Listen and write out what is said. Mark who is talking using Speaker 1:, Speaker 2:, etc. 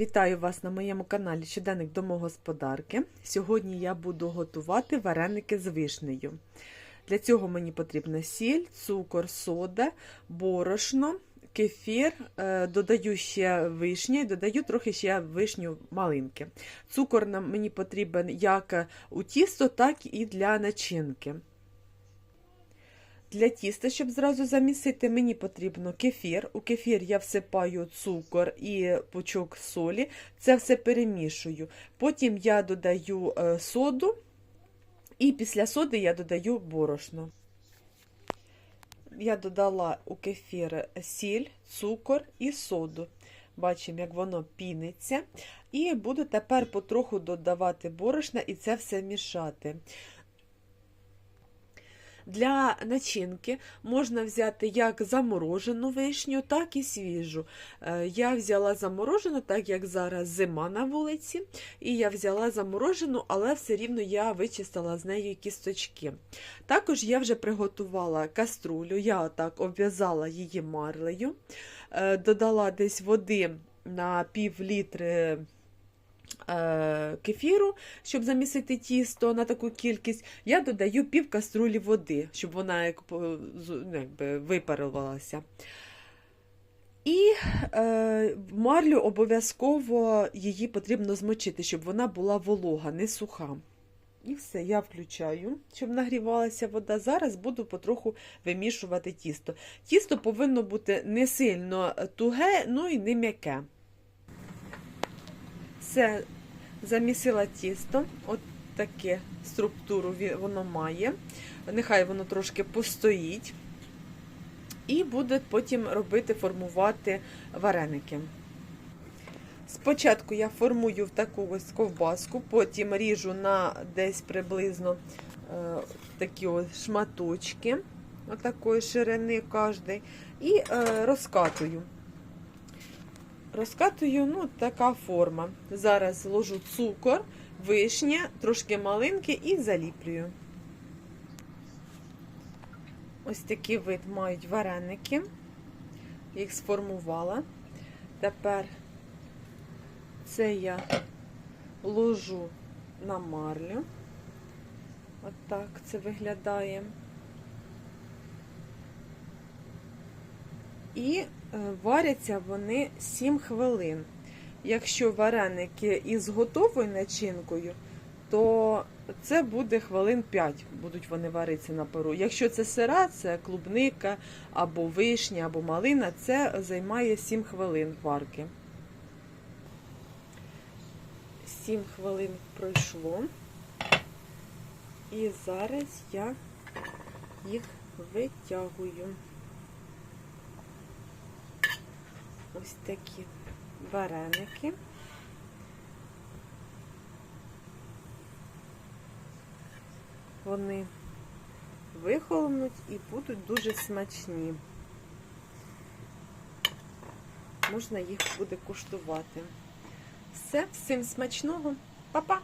Speaker 1: Вітаю вас на моєму каналі Щоденник домогосподарки. Сьогодні я буду готувати вареники з вишнею. Для цього мені потрібна сіль, цукор, сода, борошно, кефір, е, додаю ще вишню і додаю трохи ще вишню малинки. Цукор мені потрібен як у тісто, так і для начинки. Для тіста, щоб зразу замісити, мені потрібно кефір. У кефір я всипаю цукор і пучок солі. Це все перемішую. Потім я додаю е, соду, і після соди я додаю борошно. Я додала у кефір сіль, цукор і соду. Бачимо, як воно піниться. І буду тепер потроху додавати борошна і це все мішати. Для начинки можна взяти як заморожену вишню, так і свіжу. Е, Я взяла заморожену, так як зараз зима на вулиці, і я взяла заморожену, але все рівно я вичистила з нею кісточки. Також я вже приготувала каструлю, я так обв'язала її марлею, е, додала десь води на пів літри кефіру, щоб замісити тісто на таку кількість, я додаю пів каструлі води, щоб вона ну, випарувалася. І е, марлю обов'язково її потрібно змочити, щоб вона була волога, не суха. І все, я включаю, щоб нагрівалася вода. Зараз буду потроху вимішувати тісто. Тісто повинно бути не сильно туге, ну і не м'яке. Все, замісила тісто, от таке структуру воно має. Нехай воно трошки постоїть. І буде потім робити, формувати вареники. Спочатку я формую в таку ось ковбаску, потім ріжу на десь приблизно е, такі ось шматочки, отакої ширини кожний, і е, розкатую. Розкатую, ну, така форма. Зараз ложу цукор, вишня, трошки малинки і заліплюю. Ось такий вид мають вареники. Їх сформувала. Тепер це я ложу на марлю. Отак це виглядає. І е, варяться вони 7 хвилин. Якщо вареники із готовою начинкою, то це буде хвилин 5, будуть вони варитися на пару. Якщо це сира, це клубника або вишня, або малина, це займає 7 хвилин варки. 7 хвилин пройшло. І зараз я їх витягую. Ось такі вареники. Вони вихолонуть і будуть дуже смачні. Можна їх буде куштувати. Все, всім смачного, Па-па!